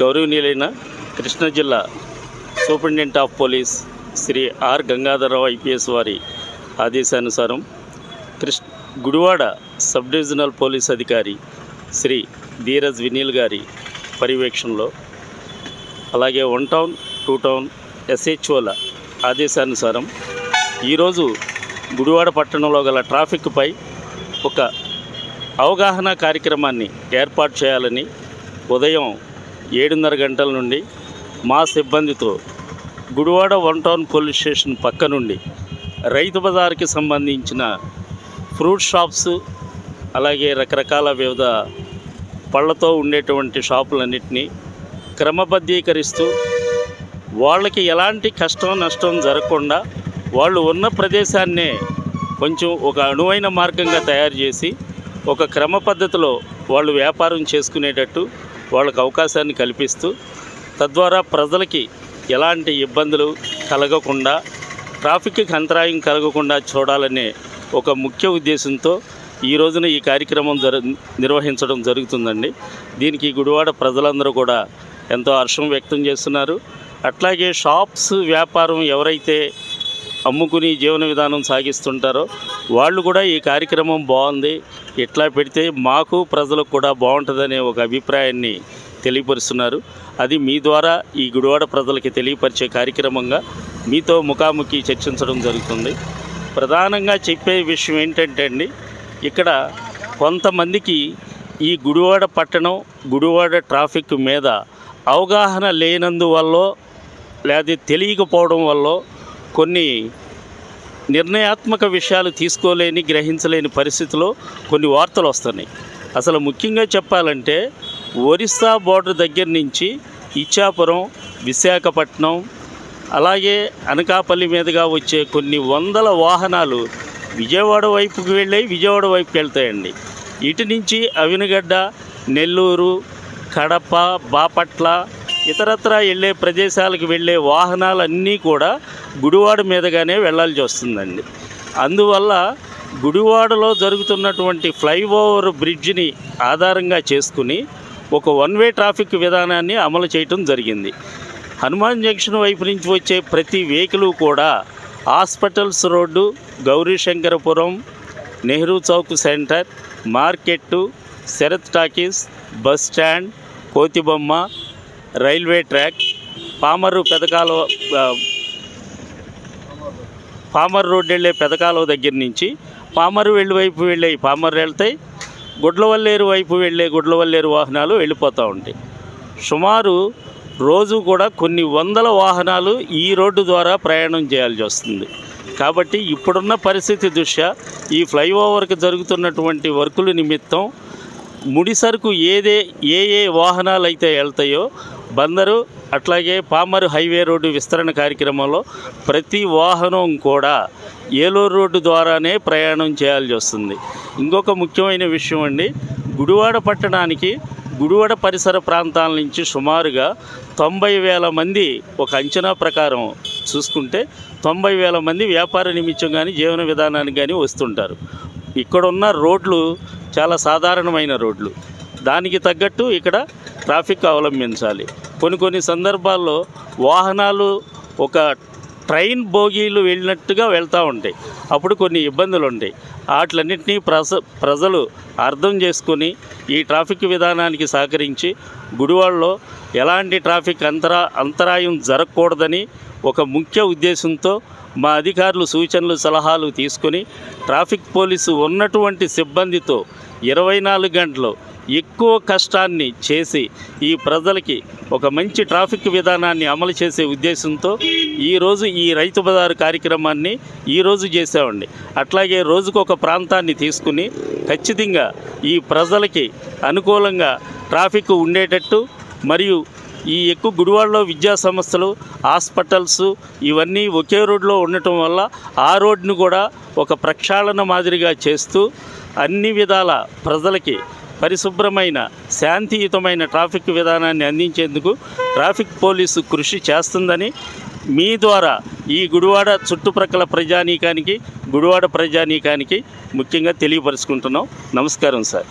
గౌరవనీయులైన కృష్ణా జిల్లా superintendent of police Sri R Gangadhararao IPS వారి ఆదేశానుసారం Krishna Gudivada sub divisional police అధికారి శ్రీ ధీరజ్ వినీల్ గారి పర్యవేక్షణలో అలాగే వన్ టౌన్ టూ టౌన్ ఎస్హెచ్ఓల ఆదేశానుసారం ఈరోజు గుడివాడ పట్టణంలో గల ట్రాఫిక్పై ఒక అవగాహన కార్యక్రమాన్ని ఏర్పాటు చేయాలని ఉదయం ఏడున్నర గంటల నుండి మా సిబ్బందితో Gudivada one town police station పక్క నుండి రైతు బజార్కి సంబంధించిన ఫ్రూట్ షాప్స్ అలాగే రకరకాల వివిధ పళ్ళతో ఉండేటువంటి షాపులన్నింటినీ క్రమబద్ధీకరిస్తూ వాళ్ళకి ఎలాంటి కష్టం నష్టం జరగకుండా వాళ్ళు ఉన్న ప్రదేశాన్నే కొంచెం ఒక అనువైన మార్గంగా తయారు చేసి ఒక క్రమ పద్ధతిలో వాళ్ళు వ్యాపారం చేసుకునేటట్టు వాళ్ళకు అవకాశాన్ని కల్పిస్తూ తద్వారా ప్రజలకి ఎలాంటి ఇబ్బందులు కలగకుండా ట్రాఫిక్కి అంతరాయం కలగకుండా చూడాలనే ఒక ముఖ్య ఉద్దేశంతో ఈ రోజున ఈ కార్యక్రమం జరు నిర్వహించడం జరుగుతుందండి. దీనికి గుడివాడ ప్రజలందరూ కూడా ఎంతో హర్షం వ్యక్తం చేస్తున్నారు. అట్లాగే షాప్స్ వ్యాపారం ఎవరైతే అమ్ముకుని జీవన విధానం సాగిస్తుంటారో వాళ్ళు కూడా ఈ కార్యక్రమం బాగుంది. ఇట్లా పెడితే మాకు ప్రజలకు కూడా బాగుంటుందనే ఒక అభిప్రాయాన్ని తెలియపరుస్తున్నారు. అది మీ ద్వారా ఈ గుడివాడ ప్రజలకి తెలియపరిచే కార్యక్రమంగా మీతో ముఖాముఖి చర్చించడం జరుగుతుంది. ప్రధానంగా చెప్పే విషయం ఏంటంటే అండి ఇక్కడ కొంతమందికి ఈ గుడివాడ పట్టణం గుడివాడ ట్రాఫిక్ మీద అవగాహన లేనందువల్ల లేదా తెలియకపోవడం వల్ల కొన్ని నిర్ణయాత్మక విషయాలు తీసుకోలేని గ్రహించలేని పరిస్థితిలో కొన్ని వార్తలు వస్తున్నాయి. అసలు ముఖ్యంగా చెప్పాలంటే ఒరిస్సా బోర్డర్ దగ్గర నుంచి ఇచ్చాపురం విశాఖపట్నం అలాగే అనకాపల్లి మీదుగా వచ్చే కొన్ని వందల వాహనాలు విజయవాడ వైపుకి వెళ్ళి విజయవాడ వైపుకి వెళ్తాయండి. ఇటు నుంచి అవినగడ్డ నెల్లూరు కడప బాపట్ల ఇతరత్ర వెళ్ళే ప్రదేశాలకు వెళ్ళే వాహనాలన్నీ కూడా గుడివాడ మీదగానే వెళ్ళాల్సి వస్తుందండి. అందువల్ల గుడివాడలో జరుగుతున్నటువంటి ఫ్లైఓవర్ బ్రిడ్జిని ఆధారంగా చేసుకుని ఒక వన్ వే ట్రాఫిక్ విధానాన్ని అమలు చేయటం జరిగింది. హనుమాన్ జంక్షన్ వైపు నుంచి వచ్చే ప్రతి వెహికల్ కూడా hospitals road Gowrishankarapuram Nehru Chowk center market Sarath talkies bus stand కోతిబొమ్మ railway track Pamarru పెదకాల పామర్ రోడ్ వెళ్ళే పెదకాలువ దగ్గర నుంచి పామరు వెళ్ళి వైపు వెళ్ళే పామర్ వెళ్తాయి. గుడ్లవల్లేరు వైపు వెళ్ళే గుడ్లవల్లేరు వాహనాలు వెళ్ళిపోతూ ఉంటాయి. సుమారు రోజు కూడా కొన్ని వందల వాహనాలు ఈ రోడ్డు ద్వారా ప్రయాణం చేయాల్సి వస్తుంది. కాబట్టి ఇప్పుడున్న పరిస్థితి దృష్ట్యా ఈ ఫ్లైఓవర్కి జరుగుతున్నటువంటి వర్కుల నిమిత్తం ముడి సరుకు ఏదే ఏ ఏ వాహనాలు అయితే వెళ్తాయో బందరు అట్లాగే పామరు హైవే రోడ్డు విస్తరణ కార్యక్రమంలో ప్రతి వాహనం కూడా ఏలూరు రోడ్డు ద్వారానే ప్రయాణం చేయాల్సి వస్తుంది. ఇంకొక ముఖ్యమైన విషయం అండి గుడివాడ పట్టణానికి గుడివాడ పరిసర ప్రాంతాల నుంచి సుమారుగా తొంభై వేల మంది ఒక అంచనా ప్రకారం చూసుకుంటే తొంభై వేల మంది వ్యాపార నిమిత్తం కానీ జీవన విధానానికి కానీ వస్తుంటారు. ఇక్కడ ఉన్న రోడ్లు చాలా సాధారణమైన రోడ్లు. దానికి తగ్గట్టు ఇక్కడ ట్రాఫిక్ అవలంబించాలి. కొన్ని కొన్ని సందర్భాల్లో వాహనాలు ఒక ట్రైన్ బోగీలు వెళ్ళినట్టుగా వెళ్తూ ఉంటాయి. అప్పుడు కొన్ని ఇబ్బందులు ఉంటాయి. వాటిలన్నింటినీ ప్రజ ప్రజలు అర్థం చేసుకొని ఈ ట్రాఫిక్ విధానానికి సహకరించి గుడివాడలో ఎలాంటి ట్రాఫిక్ అంతరా అంతరాయం జరగకూడదని ఒక ముఖ్య ఉద్దేశంతో మా అధికారులు సూచనలు సలహాలు తీసుకొని ట్రాఫిక్ పోలీసు ఉన్నటువంటి సిబ్బందితో ఇరవై నాలుగు గంటలు ఎక్కువ కష్టాన్ని చేసి ఈ ప్రజలకి ఒక మంచి ట్రాఫిక్ విధానాన్ని అమలు చేసే ఉద్దేశంతో ఈరోజు ఈ రైతు బజారు కార్యక్రమాన్ని ఈరోజు చేసామండి అట్లాగే రోజుకు ఒక ప్రాంతాన్ని తీసుకుని ఖచ్చితంగా ఈ ప్రజలకి అనుకూలంగా ట్రాఫిక్ ఉండేటట్టు మరియు ఈ ఎక్కువ గుడివాడలో విద్యా సంస్థలు హాస్పిటల్స్ ఇవన్నీ ఒకే రోడ్లో ఉండటం వల్ల ఆ రోడ్ను కూడా ఒక ప్రక్షాళన మాదిరిగా చేస్తూ అన్ని విధాల ప్రజలకి పరిశుభ్రమైన శాంతియుతమైన ట్రాఫిక్ విధానాన్ని అందించేందుకు ట్రాఫిక్ పోలీసు కృషి చేస్తుందని మీ ద్వారా ఈ గుడివాడ చుట్టుప్రక్కల ప్రజానీకానికి గుడివాడ ప్రజానీకానికి ముఖ్యంగా తెలియపరుచుకుంటున్నాం. నమస్కారం సార్.